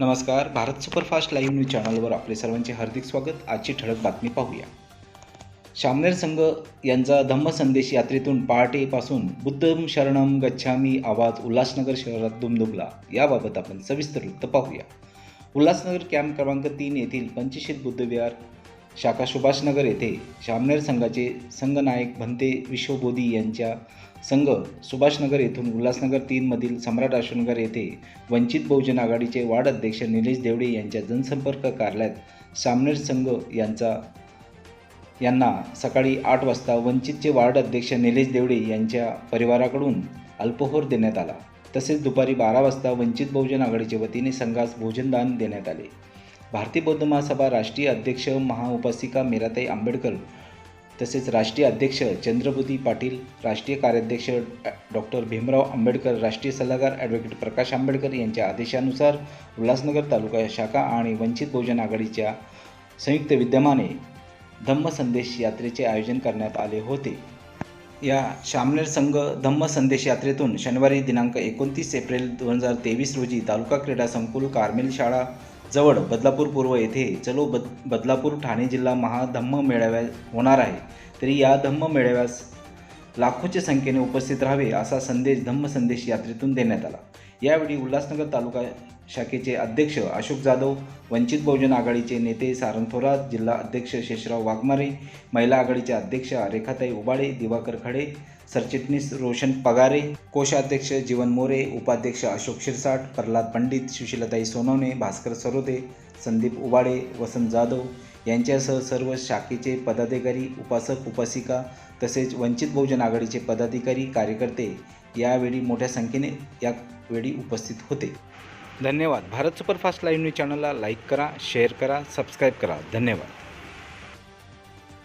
नमस्कार Bharat superfast live news चॅनलवर आपले सर्वांचे हार्दिक स्वागत. आजची ठळक बातमी पाहूया. शामनेर संघ यांचा धम्मसंदेश यात्रेतून पहाटेपासून बुद्धम शरणम गच्छामी आवाज उल्हासनगर शहरात दुमदुमला. याबाबत आपण सविस्तर वृत्त पाहूया. उल्हासनगर कॅम्प क्रमांक तीन येथील पंचशीत बुद्धविहार शाखा सुभाषनगर येथे शामनेर संघाचे संघनायक भंते विश्वबोधी यांच्या संघ सुभाषनगर येथून उल्हासनगर तीनमधील सम्राट अशोकनगर येथे वंचित बहुजन आघाडीचे वार्ड अध्यक्ष निलेश देवडे यांच्या जनसंपर्क कार्यालयात सामनेर संघ यांचा यांना सकाळी आठ वाजता वंचितचे वार्ड अध्यक्ष निलेश देवडे यांच्या परिवाराकडून अल्पहोर देण्यात आला. तसेच दुपारी बारा वाजता वंचित बहुजन आघाडीच्या वतीने संघास भोजनदान देण्यात आले. भारतीय बौद्ध महासभा राष्ट्रीय अध्यक्ष महाउपासिका मीराताई आंबेडकर तसेच राष्ट्रीय अध्यक्ष चंद्रबुदी पाटील राष्ट्रीय कार्याध्यक्ष डॉक्टर भीमराव आंबेडकर राष्ट्रीय सल्लागार ॲडव्होकेट प्रकाश आंबेडकर यांच्या आदेशानुसार उल्हासनगर तालुका शाखा आणि वंचित बहुजन आघाडीच्या संयुक्त विद्यमाने धम्म संदेश यात्रेचे आयोजन करण्यात आले होते. या शामनेर संघ धम्म संदेश यात्रेतून शनिवारी दिनांक एकोणतीस एप्रिल दोन हजार तेवीस रोजी तालुका क्रीडा संकुल कार्मेल शाळा जवळ बदलापूर पूर्व येथे चलो बद बदलापूर ठाणे जिल्हा महाधम्म मेळाव्या होणार आहे. तरी या धम्म मेळाव्यास लाखोच्या संख्येने उपस्थित राहावे असा संदेश धम्म संदेश यात्रेतून देण्यात आला. यावेळी उल्हासनगर तालुका शाखेचे अध्यक्ष अशोक जाधव वंचित बहुजन आघाडीचे नेते सारंग थोरात जिल्हा अध्यक्ष शेषराव वाघमारे महिला आघाडीचे अध्यक्ष रेखाताई उबाळे दिवाकर खडे सरचिटणीस रोशन पगारे कोषाध्यक्ष जीवन मोरे उपाध्यक्ष अशोक शिरसाट प्रल्हाद पंडित सुशीलताई सोनवणे भास्कर सरोदे संदीप उबाळे वसंत जाधव यांच्यासह सर्व शाखेचे पदाधिकारी उपासक उपासिका तसेच वंचित बहुजन आघाडीचे पदाधिकारी कार्यकर्ते यावेळी मोठ्या संख्येने यावेळी उपस्थित होते. धन्यवाद. भारत सुपरफास्ट लाईव्ह न्यूज चॅनलला लाईक करा शेअर करा सबस्क्राईब करा. धन्यवाद.